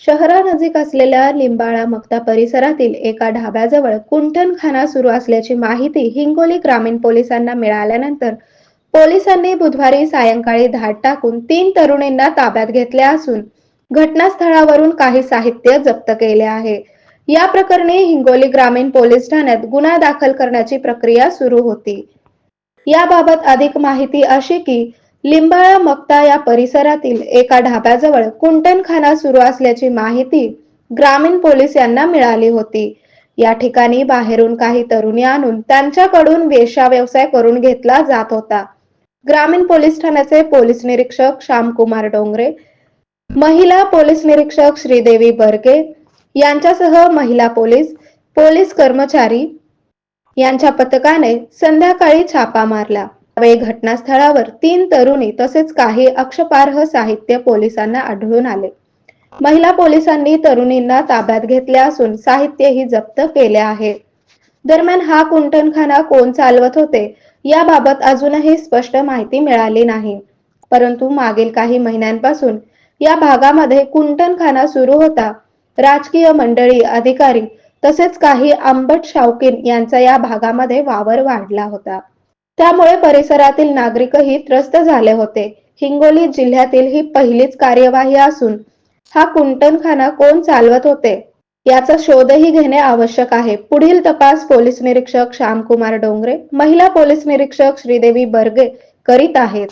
शहरानजीक असलेल्या लिंबाळा मक्ता परिसरातील एका ढाब्याजवळ कुंठणखाना सुरू असल्याची माहिती हिंगोली ग्रामीण पोलिसांना मिळाल्यानंतर पोलिसांनी बुधवारी सायंकाळी धाड टाकून तीन तरुणींना ताब्यात घेतले असून घटनास्थळावरून काही साहित्य जप्त केले आहे. या प्रकरणी हिंगोली ग्रामीण पोलीस ठाण्यात गुन्हा दाखल करण्याची प्रक्रिया सुरू होती. याबाबत अधिक माहिती अशी की लिंबाळा मक्ता या परिसरातील एका ढाब्याजवळ कुंटणखाना सुरू असल्याची माहिती ग्रामीण पोलीस यांना मिळाली होती. या ठिकाणी बाहेरून काही तरुणी आणून त्यांच्याकडून वेशा व्यवसाय करून घेतला जात होता. ग्रामीण पोलीस ठाण्याचे पोलीस निरीक्षक श्यामकुमार डोंगरे महिला पोलीस निरीक्षक श्रीदेवी बर्गे यांच्यासह महिला पोलीस पोलीस कर्मचारी यांच्या पथकाने संध्याकाळी छापा मारला. यावेळी घटनास्थळावर तीन तरुणी तसेच काही अक्षपार्ह साहित्य पोलिसांना आढळून आले. महिला पोलिसांनी तरुणींना ताब्यात घेतले असून साहित्यही जप्त केले आहे. दरम्यान हा कुंटणखाना कोण चालवत होते याबाबत अजूनही स्पष्ट माहिती मिळाली नाही. परंतु मागील काही महिन्यांपासून या भागामध्ये कुंटणखाना सुरू होता. राजकीय मंडळी अधिकारी तसेच काही आंबट शावकीन यांचा या भागामध्ये वावर वाढला होता. त्यामुळे परिसरातील नागरिकही त्रस्त झाले होते. हिंगोली जिल्ह्यातील ही पहिलीच कार्यवाही असून हा कुंटणखाना कोण चालवत होते? याचा शोधही घेणे आवश्यक आहे. पुढील तपास पोलीस निरीक्षक श्यामकुमार डोंगरे महिला पोलीस निरीक्षक श्रीदेवी बर्गे करीत आहेत.